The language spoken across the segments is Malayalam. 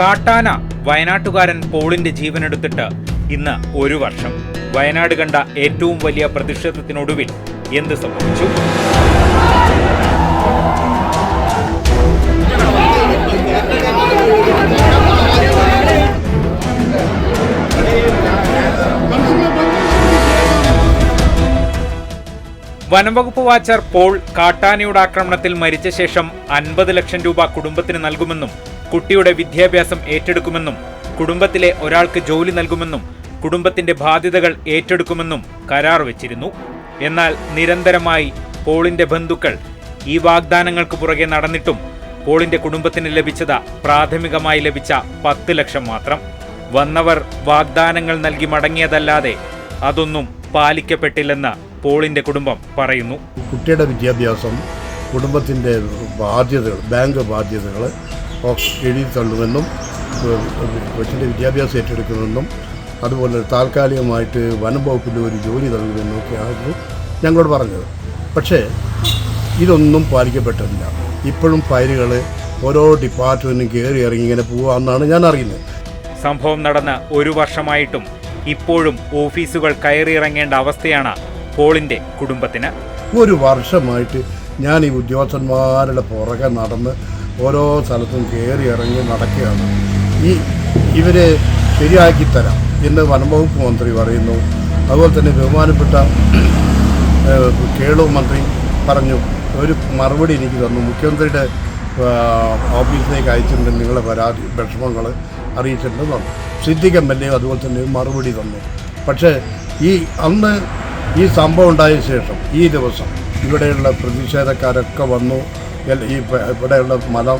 കാട്ടാന വയനാട്ടുകാരൻ പോളിന്റെ ജീവനെടുത്തിട്ട് ഇന്ന് ഒരു വർഷം. വയനാട് കണ്ട ഏറ്റവും വലിയ പ്രതിഷേധത്തിനൊടുവിൽ എന്ത് സംഭവിച്ചു? വനംവകുപ്പ് വാച്ചർ പോൾ കാട്ടാനയുടെ ആക്രമണത്തിൽ മരിച്ച ശേഷം അൻപത് ലക്ഷം രൂപ കുടുംബത്തിന് നൽകുമെന്നും കുട്ടിയുടെ വിദ്യാഭ്യാസം ഏറ്റെടുക്കുമെന്നും കുടുംബത്തിലെ ഒരാൾക്ക് ജോലി നൽകുമെന്നും കുടുംബത്തിന്റെ ബാധ്യതകൾ ഏറ്റെടുക്കുമെന്നും കരാർ വെച്ചിരുന്നു. എന്നാൽ നിരന്തരമായി പോളിന്റെ ബന്ധുക്കൾ ഈ വാഗ്ദാനങ്ങൾക്ക് പുറകെ നടന്നിട്ടും പോളിന്റെ കുടുംബത്തിന് ലഭിച്ചത് പ്രാഥമികമായി ലഭിച്ച പത്ത് ലക്ഷം മാത്രം. വന്നവർ വാഗ്ദാനങ്ങൾ നൽകി മടങ്ങിയതല്ലാതെ അതൊന്നും പാലിക്കപ്പെട്ടില്ലെന്ന് പോളിന്റെ കുടുംബം പറയുന്നു. കുട്ടിയുടെ വിദ്യാഭ്യാസം കുടുംബത്തിന്റെ ബാധ്യതകൾ ബാങ്ക് ബാധ്യതകൾ എഴുതി തള്ളുമെന്നും കൊച്ചിന്റെ വിദ്യാഭ്യാസം ഏറ്റെടുക്കുമെന്നും അതുപോലെ താൽക്കാലികമായിട്ട് വനം വകുപ്പിൽ ഒരു ജോലി നൽകുമെന്നും ഒക്കെയായിരുന്നു ഞങ്ങളോട് പറഞ്ഞത്. പക്ഷേ ഇതൊന്നും പാലിക്കപ്പെട്ടില്ല ഇപ്പോഴും ഫയലുകൾ ഓരോ ഡിപ്പാർട്ട്മെന്റും കയറി ഇറങ്ങി ഇങ്ങനെ പോകാമെന്നാണ് ഞാൻ അറിയുന്നത്. സംഭവം നടന്ന് ഒരു വർഷമായിട്ടും ഇപ്പോഴും ഓഫീസുകൾ കയറിയിറങ്ങേണ്ട അവസ്ഥയാണ് പോളിന്റെ കുടുംബത്തിന്. ഒരു വർഷമായിട്ട് ഞാൻ ഈ ഉദ്യോഗസ്ഥന്മാരുടെ പുറകെ നടന്ന് ഓരോ സ്ഥലത്തും കയറി ഇറങ്ങി നടക്കുകയാണ്. ഈ ഇവരെ ശരിയാക്കി തരാം എന്ന് വനംവകുപ്പ് മന്ത്രി പറയുന്നു. അതുപോലെ തന്നെ ബഹുമാനപ്പെട്ട കേളു മന്ത്രി പറഞ്ഞു. ഒരു മറുപടി എനിക്ക് തന്നു. മുഖ്യമന്ത്രിയുടെ ഓഫീസിലേക്ക് അയച്ചിട്ടുണ്ട്. നിങ്ങളെ പരാതി വിഷമങ്ങൾ അറിയിച്ചിട്ടുണ്ടെന്ന് പറഞ്ഞു. സിദ്ദിഖ് എം എൽ എ അതുപോലെ തന്നെ മറുപടി തന്നു. പക്ഷേ ഈ അന്ന് ഈ സംഭവം ഉണ്ടായ ശേഷം ഈ ദിവസം ഇവിടെയുള്ള പ്രതിഷേധക്കാരൊക്കെ വന്നു. ഈ ഇവിടെയുള്ള മത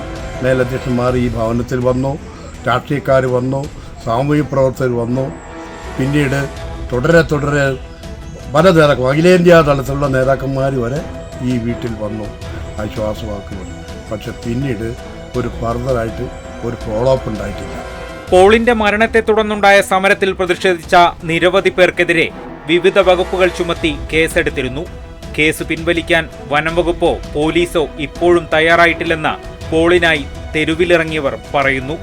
മേലധ്യക്ഷന്മാർ ഈ ഭവനത്തിൽ വന്നു രാഷ്ട്രീയക്കാർ വന്നു സാമൂഹ്യ പ്രവർത്തകർ വന്നു. പിന്നീട് തുടരെ തുടരെ പല നേതാക്കൾ അഖിലേന്ത്യാ തലത്തിലുള്ള നേതാക്കന്മാർ വരെ ഈ വീട്ടിൽ വന്നു. ആശ്വാസവാക്കുകൾ പക്ഷെ പിന്നീട് ഒരു ഫർദറായിട്ട് ഒരു ഫോളോ അപ്പ് ഉണ്ടായിട്ടില്ല. പോളിന്റെ മരണത്തെ തുടർന്നുണ്ടായ സമരത്തിൽ പ്രതിഷേധിച്ച നിരവധി പേർക്കെതിരെ വിവിധ വകുപ്പുകൾ ചുമത്തി കേസെടുത്തിരുന്നു. കേസ് പിൻവലിക്കാൻ വനംവകുപ്പോ പോലീസോ ഇപ്പോഴും തയ്യാറായിട്ടില്ലെന്ന് പോളിനായി തെരുവിലിറങ്ങിയവർ പറയുന്നു.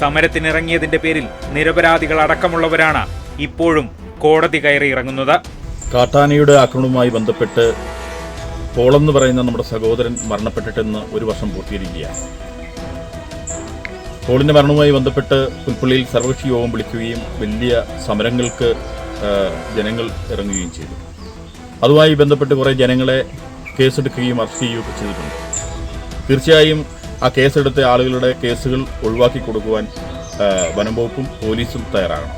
സമരത്തിനിറങ്ങിയതിന്റെ പേരിൽ നിരപരാധികൾ അടക്കമുള്ളവരാണ് ഇപ്പോഴും കോടതി കയറി ഇറങ്ങുന്നത്. കാട്ടാനയുടെ ആക്രമണവുമായി ബന്ധപ്പെട്ട് പോളെന്ന് പറയുന്ന നമ്മുടെ സഹോദരൻ മരണപ്പെട്ടിട്ടെന്ന് ഒരു വർഷം പൂർത്തീകരിക്കുകയാണ്. പോളിന്റെ മരണവുമായി ബന്ധപ്പെട്ട് പുൽപ്പള്ളിയിൽ സർവകക്ഷി യോഗം വിളിക്കുകയും വലിയ സമരങ്ങൾക്ക് ജനങ്ങൾ ഇറങ്ങുകയും ചെയ്തു. അതുമായി ബന്ധപ്പെട്ട് കുറേ ജനങ്ങളെ കേസെടുക്കുകയും അറസ്റ്റ് ചെയ്യുകയൊക്കെ ചെയ്തിട്ടുണ്ട്. തീർച്ചയായും ആ കേസെടുത്ത ആളുകളുടെ കേസുകൾ ഒഴിവാക്കി കൊടുക്കുവാൻ വനം വകുപ്പും പോലീസും തയ്യാറാകണം.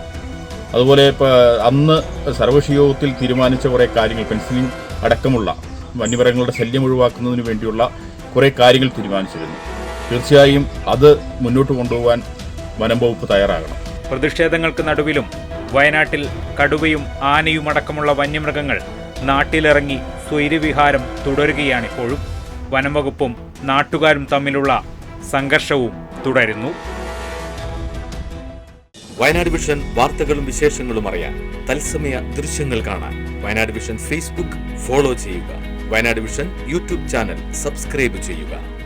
അതുപോലെ ഇപ്പോൾ അന്ന് സർവകക്ഷി യോഗത്തിൽ തീരുമാനിച്ച കുറേ കാര്യങ്ങൾ പെൻസിലിംഗ് അടക്കമുള്ള വന്യമൃഗങ്ങളുടെ ശല്യം ഒഴിവാക്കുന്നതിന് വേണ്ടിയുള്ള കുറേ കാര്യങ്ങൾ തീരുമാനിച്ചിരുന്നു. തീർച്ചയായും അത് മുന്നോട്ട് കൊണ്ടുപോകാൻ വനം വകുപ്പ് തയ്യാറാകണം. പ്രതിഷേധങ്ങൾക്ക് നടുവിലും വയനാട്ടിൽ കടുവയും ആനയും അടക്കമുള്ള വന്യമൃഗങ്ങൾ നാട്ടിലിറങ്ങി സ്വൈര്യവിഹാരം തുടരുകയാണിപ്പോഴും. വനംവകുപ്പും നാട്ടുകാരും തമ്മിലുള്ള സംഘർഷവും തുടരുന്നു. വയനാട് വിഷൻ വാർത്തകളും വിശേഷങ്ങളും അറിയാൻ തത്സമയ ദൃശ്യങ്ങൾ കാണാൻ വയനാട് വിഷൻ ഫേസ്ബുക്ക് ഫോളോ ചെയ്യുക. Wayanad vision YouTube channel subscribe ചെയ്യുക.